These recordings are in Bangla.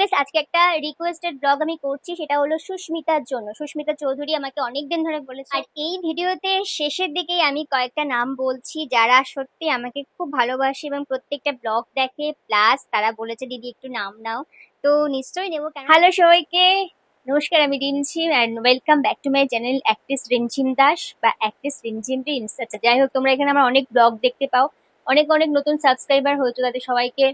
বেশ আজকে একটা রিকোয়েস্টেড ব্লগ আমি করছি, সেটা হলো সুস্মিতার জন্য। সুস্মিতা চৌধুরী আমাকে অনেকদিন ধরে বলেছে। আর এই ভিডিওতে শেষের দিকেই আমি কয়েকটা নাম বলছি, যারা সত্যি আমাকে খুব ভালোবাসে এবং প্রত্যেকটা ব্লগ দেখে প্লাস তারা বলেছে, দিদি, একটু নাম নাও। তো নিশ্চয়ই নেব হ্যালো সবাইকে। নমস্কার, আমি Rimjhim and welcome back to my channel actress Rimjhim Das বা অ্যাক্ট্রেস রিমঝিম রিমস আচ্ছা যাই হোক, তোমরা এখানে আমার অনেক ব্লগ দেখতে পাও। অনেক অনেক নতুন সাবস্ক্রাইবার হয়েছে, তাদের সবাইকে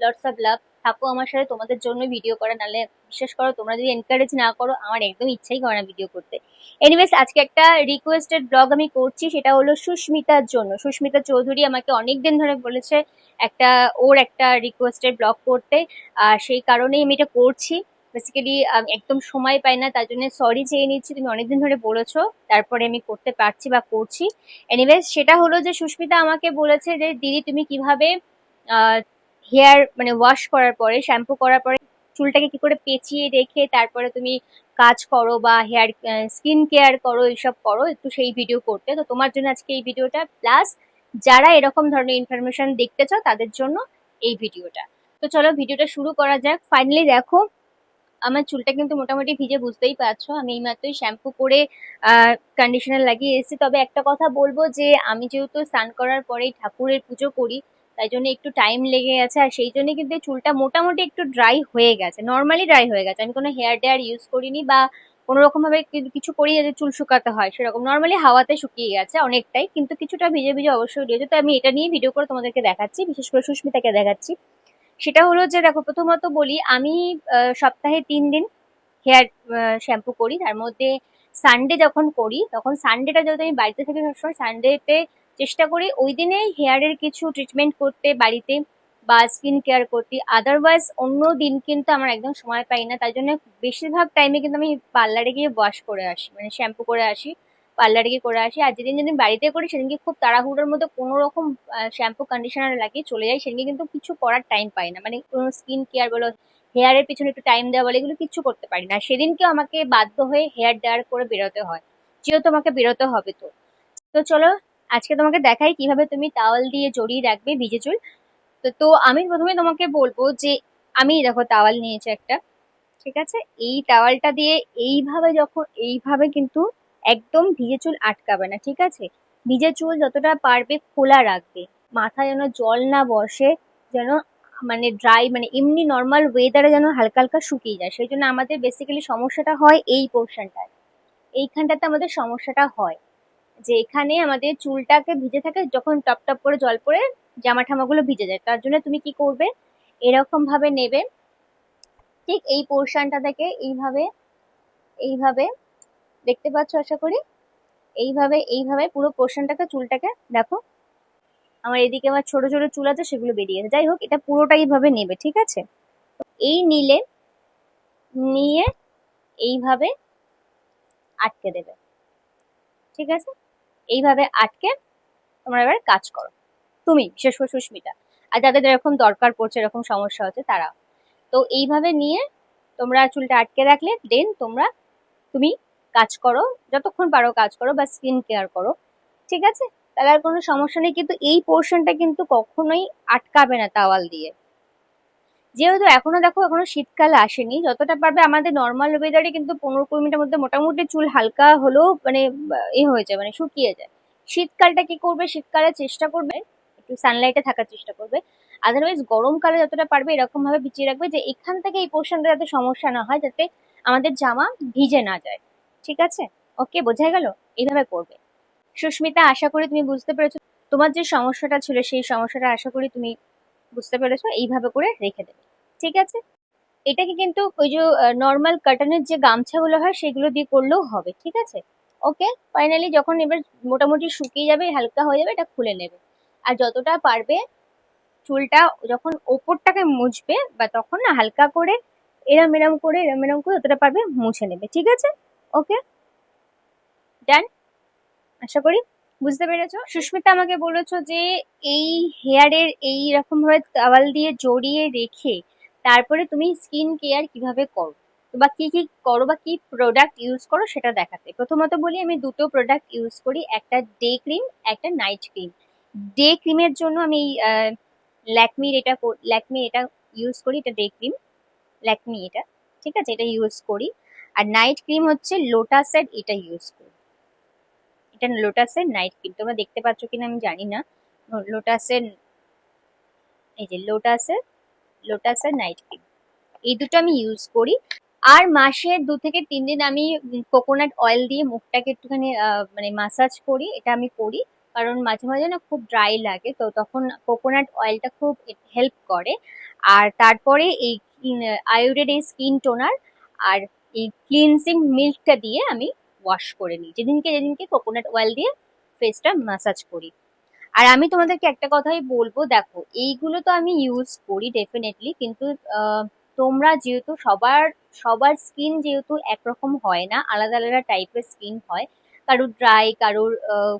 লটস অফ লাভ থাকো আমার সাথে, তোমাদের জন্য ভিডিও করা। নাহলে বিশ্বাস করো, তোমরা যদি এনকারেজ না করো, আমার একদম ইচ্ছাই করে না ভিডিও করতে। এনিওয়েজ আজকে একটা রিকোয়েস্টেড ব্লগ আমি করছি, সেটা হলো সুস্মিতার জন্য। সুস্মিতা চৌধুরী আমাকে অনেক দিন ধরে বলেছে একটা, ওর একটা রিকোয়েস্টেড ব্লগ করতে। আর সেই কারণেই আমি এটা করছি। বেসিক্যালি একদম সময় পাই না, তার জন্য সরি চেয়ে নিচ্ছি, তুমি অনেকদিন ধরে বলেছ, তারপরে আমি করতে পারছি বা করছি। এনিওয়েজ সেটা হলো যে সুস্মিতা আমাকে বলেছে যে, দিদি, তুমি কীভাবে হেয়ার মানে ওয়াশ করার পরে শ্যাম্পু করার পরে চুলটাকে কি করে পেঁচিয়ে রেখে তারপরে তুমি কাজ করো বা হেয়ার স্কিন কেয়ার করো, এইসব করো, একটু সেই ভিডিও করতে। তো তোমার জন্য আজকে এই ভিডিওটা প্লাস যারা এরকম ধরনের ইনফরমেশন দেখতে চাও, তাদের জন্য এই ভিডিওটা তো চলো ভিডিওটা শুরু করা যাক। ফাইনালি দেখো, আমার চুলটা কিন্তু মোটামুটি ভিজে বুঝতেই পারছ। আমি এই মাত্রই শ্যাম্পু করে কন্ডিশনার লাগিয়ে এসেছি। তবে একটা কথা বলব যে, আমি যেহেতু স্নান করার পরেই ঠাকুরের পুজো করি তাই জন্য একটু টাইম লেগে গেছে, আর সেই জন্য কিন্তু চুলটা মোটামুটি একটু ড্রাই হয়ে গেছে নর্মালি ড্রাই হয়ে গেছে। আমি কোনো হেয়ার ডেয়ার ইউজ করিনি বা কোনো রকম ভাবে কিছু করি যাতে চুল শুকাতে হয় সেরকম। নর্মালি হাওয়াতে শুকিয়ে গেছে অনেকটাই, কিন্তু কিছুটা ভিজে ভিজে অবশ্যই রয়েছে তো আমি এটা নিয়ে ভিডিও করে তোমাদেরকে দেখাচ্ছি, বিশেষ করে সুস্মিতাকে দেখাচ্ছি। সেটা হলো যে দেখো, প্রথমত বলি, আমি সপ্তাহে তিন দিন হেয়ার শ্যাম্পু করি। তার মধ্যে সানডে যখন করি, তখন সানডেটা যেহেতু আমি বাড়িতে থাকি সবসময় সানডেতে চেষ্টা করি ওই দিনে হেয়ারের কিছু ট্রিটমেন্ট করতে, বাড়িতে বা স্কিন কেয়ার করতে। আদারওয়াইজ অন্য দিন কিন্তু আমার একদম সময় পাই না। তাই জন্য বেশিরভাগ টাইমে কিন্তু আমি পার্লারে গিয়ে ওয়াশ করে আসি মানে শ্যাম্পু করে আসি পার্লারে গিয়ে করে আসি। আর যেদিন যেদিন বাড়িতে করি সেদিনকে খুব তাড়াহুড়োর মধ্যে কোনো রকম শ্যাম্পু কন্ডিশনার লাগিয়ে চলে যাই। সেদিনকে কিন্তু কিছু করার টাইম পাই না। মানে কোনো স্কিন কেয়ার বলো হেয়ারের পিছনে একটু টাইম দেওয়া বলে, এগুলো কিচ্ছু করতে পারি না। সেদিনকেও আমাকে বাধ্য হয়ে হেয়ার ড্রায়ার করে বেরোতে হয়। যেহেতু আমাকে বেরোতে হবে তো। তো চলো আজকে তোমাকে দেখাই কীভাবে তুমি তাওয়াল দিয়ে জড়িয়ে রাখবে ভিজে চুল। তো তো আমি প্রথমে তোমাকে বলব যে, আমি দেখো তাওয়াল নিয়েছি একটা, ঠিক আছে? এই তাওয়ালটা দিয়ে এইভাবে যখন, এইভাবে কিন্তু একদম ভিজে চুল আটকাবে না, ঠিক আছে? ভিজে চুল যতটা পারবে খোলা রাখবে মাথা যেন জল না বসে, যেন মানে ড্রাই মানে এমনি নর্মাল ওয়েদারে যেন হালকা হালকা শুকিয়ে যায়। সেই জন্য আমাদের বেসিক্যালি সমস্যাটা হয় এই পোর্শনটায় এইখানটাতে আমাদের সমস্যাটা হয়। যে এখানে আমাদের চুলটাকে ভিজে থাকে, যখন টপ টপ করে জল পড়ে জামা ঠামাগুলো ভিজে যায়। তার জন্য তুমি কি করবে? এরকম ভাবে নেবে। ঠিক এই পোর্শনটা থেকে এইভাবে এইভাবে, দেখতে পাচ্ছ আশা করি? এইভাবে এইভাবে পুরো পোর্শনটাকে চুলটাকে দেখো। আমার এদিকে আমার ছোট ছোট চুল আছে, সেগুলো বেরিয়ে গেছে। যাই হোক, এটা পুরোটা এইভাবে নেবে, ঠিক আছে? এই নিলে, নিয়ে এইভাবে আটকে দেবে। ঠিক আছে? এইভাবে আটকে তোমরা এবার কাজ করো। তুমি, বিশেষ করে সুস্মিতা। আর যাদের এরকম দরকার পড়ছে, এরকম সমস্যা হচ্ছে তারা তো এইভাবে নিয়ে তোমরা চুলটা আটকে রাখলে দেন তোমরা তুমি কাজ করো, যতক্ষণ পারো কাজ করো বা স্কিন কেয়ার করো। ঠিক আছে? তাহলে আর কোনো সমস্যা নেই, কিন্তু এই পোর্শনটা কিন্তু কখনোই আটকাবে না, তাওয়াল দিয়ে। যেহেতু এখনও দেখো, এখনও শীতকাল আসেনি, যতটা পারবে আমাদের নর্মাল ওয়েদারে কিন্তু পনেরো কুড়ি মিনিটের মধ্যে মোটামুটি চুল হালকা হলেও মানে এ হয়ে যায় মানে শুকিয়ে যায়। শীতকালটা কি করবে? শীতকালে চেষ্টা করবে, একটু সানলাইটে থাকার চেষ্টা করবে। আদারওয়াইজ গরমকালে যতটা পারবে এরকম ভাবে বিছিয়ে রাখবে যে এখান থেকে এই পোর্শনটা যাতে সমস্যা না হয়, যাতে আমাদের জামা ভিজে না যায়। ঠিক আছে? ওকে বোঝা গেল? এইভাবে করবে। সুস্মিতা, আশা করি তুমি বুঝতে পেরেছ। তোমার যে সমস্যাটা ছিল, সেই সমস্যাটা আশা করি তুমি বুঝতে পেরেছ? এইভাবে করে রেখে দেবে। ঠিক আছে? এটাকে কিন্তু ওই যে নর্মাল কাটানের যে গামছাগুলো হয়, সেগুলো দিয়ে করলেও হবে। ঠিক আছে? ওকে ফাইনালি যখন এবার মোটামুটি শুকিয়ে যাবে, হালকা হয়ে যাবে, এটা খুলে নেবে। আর যতটা পারবে, চুলটা যখন ওপরটাকে মুছবে, বা তখন না হালকা করে এরম এরম করে, এরম এরম করে যতটা পারবে মুছে নেবে। ঠিক আছে? ওকে ডান আশা করি বুঝতে পেরেছ? সুস্মিতা আমাকে বলেছ যে এই হেয়ারের এই রকম ভাবে টাওয়াল দিয়ে জড়িয়ে রেখে তারপরে তুমি স্কিন কেয়ার কীভাবে করো? বা কি কি করো বা কি প্রোডাক্ট ইউজ করো সেটা দেখাতে। প্রথমত বলি, আমি দুটো প্রোডাক্ট ইউজ করি, একটা ডে ক্রিম একটা নাইট ক্রিম ডে ক্রিমের জন্য আমি ল্যাকমির এটা ল্যাকমি এটা ইউজ করি, এটা ডে ক্রিম ল্যাকমি এটা, ঠিক আছে? এটা ইউজ করি। আর নাইট ক্রিম হচ্ছে লোটাসের এটা ইউজ করি। এটা লোটাসের নাইট ক্রিম তোমরা দেখতে পাচ্ছ কিনা আমি জানি না। লোটাসের এই যে লোটাসের লোটাসের নাইট ক্রিম এই দুটো আমি ইউজ করি। আর মাসে দু থেকে তিন দিন আমি কোকোনাট অয়েল দিয়ে মুখটাকে একটুখানি মানে মাসাজ করি। এটা আমি করি। কারণ মাঝে মাঝে না খুব ড্রাই লাগে। তো তখন কোকোনাট অয়েলটা খুব হেল্প করে। আর তারপরে এই আয়োডেড এই স্কিন টোনার আর এই ক্লিনজিং মিল্কটা দিয়ে আমি ওয়াশ করে নিই। যেদিনকে যেদিনকে কোকোনাট অয়েল দিয়ে ফেসটা ম্যাসাজ করি। আর আমি তোমাদেরকে একটা কথাই বলব, দেখো, এইগুলো তো আমি ইউজ করি ডেফিনেটলি কিন্তু তোমরা যেহেতু সবার সবার স্কিন যেহেতু একরকম হয় না, আলাদা আলাদা টাইপের স্কিন হয়, কারোর ড্রাই কারোর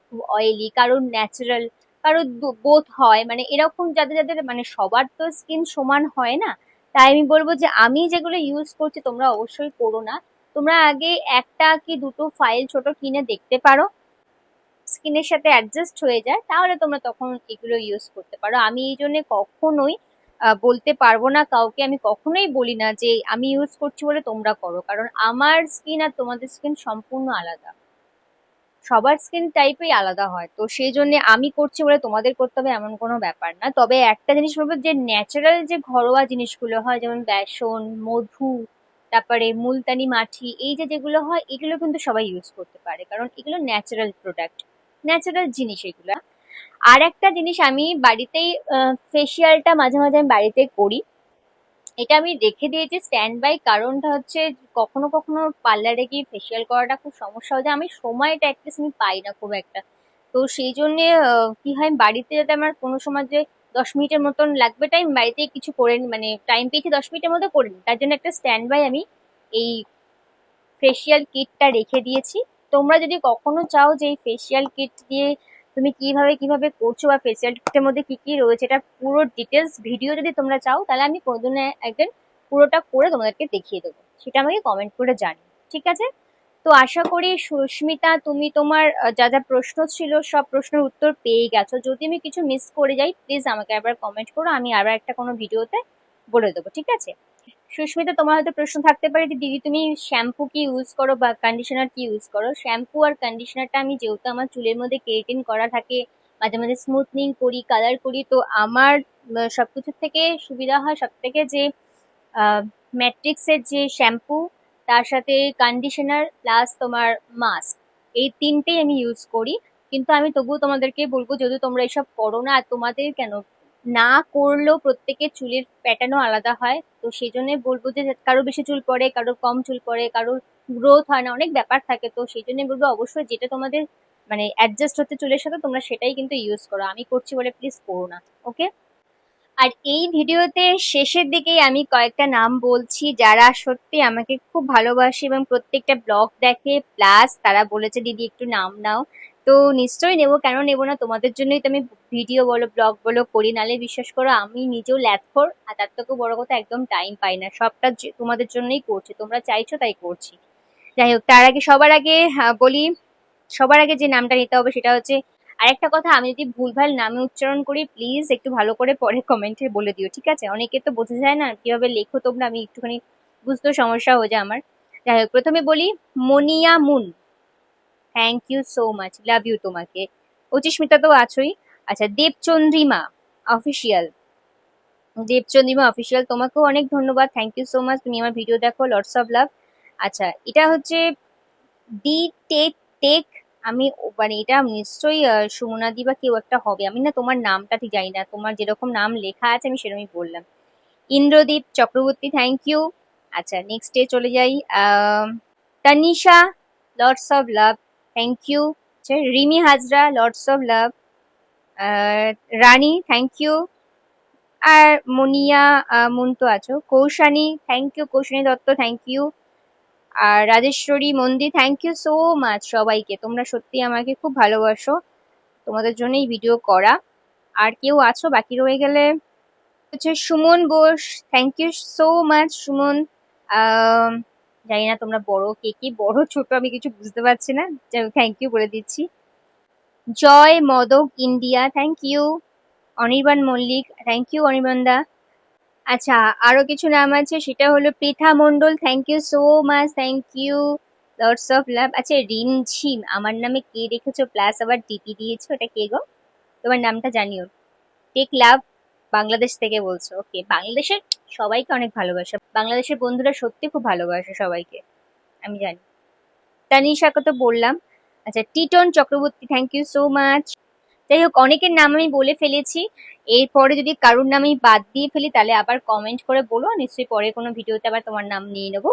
খুব অয়েলি কারোর ন্যাচারাল কারোর বোথ হয় মানে এরকম যাদের যাদের মানে সবার তো স্কিন সমান হয় না, তাই আমি বলব যে আমি যেগুলো ইউজ করছি তোমরা অবশ্যই করো না। তোমরা আগে একটা কি দুটো ফাইল ছোট কিনে দেখতে পারো। স্কিনের সাথে অ্যাডজাস্ট হয়ে যায়, তাহলে তোমরা তখন এগুলো ইউজ করতে পারো। আমি এই জন্য কখনোই বলতে পারব না, কাউকে আমি কখনোই বলি না যে আমি ইউজ করছি বলে তোমরা করো। কারণ আমার স্কিন আর তোমাদের স্কিন সম্পূর্ণ আলাদা। সবার স্কিন টাইপই আলাদা হয়। তো সেই জন্য আমি করছি বলে তোমাদের করতে হবে এমন কোনো ব্যাপার না। তবে একটা জিনিস বলব যে ন্যাচারাল যে ঘরোয়া জিনিসগুলো হয়, যেমন বেসন, মধু তারপরে মুলতানি মাটি এই যে যেগুলো হয়, এগুলো কিন্তু সবাই ইউজ করতে পারে। কারণ এগুলো ন্যাচারাল প্রোডাক্ট ন্যাচারাল জিনিস এগুলো। আর একটা জিনিস আমি বাড়িতেই ফেসিয়ালটা মাঝে মাঝে আমি বাড়িতে করি। এটা আমি রেখে দিয়েছি স্ট্যান্ড বাই কারণটা হচ্ছে কখনো কখনো পার্লারে গিয়ে ফেসিয়াল করাটা খুব সমস্যা হয়ে যায় আমি সময়টা অ্যাটলিস্ট আমি পাই না খুব একটা। তো সেই জন্যে কি হয়, বাড়িতে যাতে আমার কোনো সময় যে দশ মিনিটের মতন লাগবে টাইম বাড়িতে কিছু করে মানে টাইম পেয়েছি দশ মিনিটের মধ্যে করে তার জন্য একটা স্ট্যান্ড বাই আমি এই ফেসিয়াল কিটটা রেখে দিয়েছি। তোমরা যদি কখনো চাও যে এই ফেসিয়াল কিট দিয়ে তুমি কীভাবে কীভাবে করছ বা ফেসিয়াল কিটের মধ্যে কি কি রয়েছে, এটা পুরো ডিটেলস ভিডিও যদি তোমরা চাও, তাহলে আমি কোনোদিন একদিন পুরোটা করে তোমাদেরকে দেখিয়ে দেবো। সেটা আমাকে কমেন্ট করে জানিও, ঠিক আছে? তো আশা করি সুস্মিতা তুমি তোমার যা যা প্রশ্ন ছিল সব প্রশ্নের উত্তর পেয়ে গেছো। যদি আমি কিছু মিস করে যাই প্লিজ আমাকে আবার কমেন্ট করো আমি আবার একটা কোনো ভিডিওতে বলে দেবো ঠিক আছে? সুস্মিতা তোমার হয়তো প্রশ্ন থাকতে পারে যে দিদি তুমি শ্যাম্পু কি ইউজ করো বা কন্ডিশনার কি ইউজ করো? শ্যাম্পু আর কন্ডিশনারটা আমি যেহেতু আমার চুলের মধ্যে কেরাটিন করা থাকে মাঝে মাঝে স্মুথনিং করি কালার করি তো আমার আহ, সবকিছুর থেকে সুবিধা হয় সব থেকে যে ম্যাট্রিক্সের যে শ্যাম্পু তার সাথে কন্ডিশনার প্লাস তোমার মাস্ক এই তিনটেই আমি ইউজ করি। কিন্তু আমি তবুও তোমাদেরকে বলব, যদি তোমরা এসব করো না, আর তোমাদের কেন না করলেও প্রত্যেকের চুলের প্যাটার্নও আলাদা হয়, তো সেই জন্য বলব যে কারোর বেশি চুল পড়ে কারোর কম চুল পড়ে কারোর গ্রোথ হয় না, অনেক ব্যাপার থাকে, তো সেই জন্য বলব অবশ্যই যেটা তোমাদের মানে অ্যাডজাস্ট হচ্ছে চুলের সাথে, তোমরা সেটাই কিন্তু ইউজ করো। আমি করছি বলে প্লিজ করো না ওকে আর এই ভিডিওতে শেষের দিকেই আমি কয়েকটা নাম বলছি যারা সত্যি আমাকে খুব ভালোবাসে এবং প্রত্যেকটা ব্লগ দেখে, প্লাস তারা বলেছে, দিদি, একটু নাম নাও। তো নিশ্চয়ই নেব। কেন নেব না? তোমাদের জন্যই তো আমি ভিডিও বলো, ব্লগ বলো করি। নালে বিশ্বাস করো, আমি নিজেও ল্যাথখোর আর তার থেকেও বড় কথা, একদম টাইম পাই না। সবটা তোমাদের জন্যই করছি। তোমরা চাইছো তাই করছি। যাই হোক, তার আগে সবার আগে বলি, সবার আগে যে নামটা নিতে হবে সেটা হচ্ছে আরেকটা কথা, আমি যদি ভুলভাল নামে উচ্চারণ করি প্লিজ একটু ভালো করে পরে কমেন্টে বলে দিও, ঠিক আছে? অনেকে তো বোঝা যায় না কীভাবে লেখো তোমরা, আমি একটুখানি বুঝতেও সমস্যা হয়ে যায় আমার। যাই হোক, প্রথমে বলি, Monia moon. Thank you so much love you তোমাকে। অচিস্মিতা তো আছোই। আচ্ছা দেবচন্দ্রিমা অফিসিয়াল দেবচন্দ্রিমা অফিসিয়াল তোমাকেও অনেক ধন্যবাদ। থ্যাংক ইউ সো মাচ তুমি আমার ভিডিও দেখো লটস অফ লাভ আচ্ছা এটা হচ্ছে ডি টেক টেক আমি মানে এটা নিশ্চয়ই সুমনাদি বা কেউ একটা হবে। আমি না তোমার নামটা ঠিক জানি না। তোমার যেরকম নাম লেখা আছে আমি সেরকমই বললাম। ইন্দ্রদীপ চক্রবর্তী থ্যাংক ইউ আচ্ছা নেক্সট ডে চলে যাই। Tanisha lords of love thank you আচ্ছা Rimi Hazra lords of love Rani thank you আর মনিয়া মুনতো আছো। Koushani thank you Koushani Dutta thank you R Rajeshwari Mandir thank you so much সবাইকে। তোমরা সত্যি আমাকে খুব ভালোবাসো। তোমাদের জন্যই ভিডিও করা। আর কেউ আছো, বাকি রয়ে গেলে হচ্ছে Suman Bose thank you so much Suman. জানি না তোমরা বড় কে কি, বড়, ছোট আমি কিছু বুঝতে পারছি না। থ্যাংক ইউ বলে দিচ্ছি। Joy Modak India thank you Anirban Mallick thank you Anirban দা। আচ্ছা আরও কিছু নাম আছে, সেটা হলো Pritha Mondal thank you so much thank you lots of love আচ্ছা রিমঝিম আমার নামে কে রেখেছো? প্লাস আবার ডিপি দিয়েছ এটা কে গো? তোমার নামটা জানিও। টেক লাভ বাংলাদেশ থেকে বলছো ওকে বাংলাদেশের সবাইকে অনেক ভালোবাসে। বাংলাদেশের বন্ধুরা সত্যি খুব ভালোবাসে সবাইকে, আমি জানি। তানিশাকে তো বললাম। আচ্ছা Titon Chakraborty thank you so much যাই হোক, অনেকের নাম আমি বলে ফেলেছি। এরপরে যদি কারুর নাম আমি বাদ দিয়ে ফেলি, তাহলে আবার কমেন্ট করে বলো নিশ্চয়ই পরে কোনো ভিডিওতে আবার তোমার নাম নিয়ে নেব।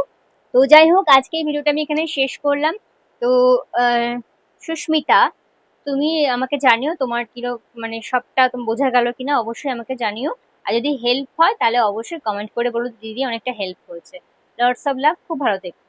তো যাই হোক, আজকে এই ভিডিওটা আমি এখানে শেষ করলাম। তো সুস্মিতা, তুমি আমাকে জানিও তোমার কিরো মানে সবটা তুমি বোঝা গেল কিনা, অবশ্যই আমাকে জানিও। আর যদি হেল্প হয়, তাহলে অবশ্যই কমেন্ট করে বলো। দিদি অনেকটা হেল্প হয়েছে লর্ডস অফ লাভ খুব ভালো থেকো।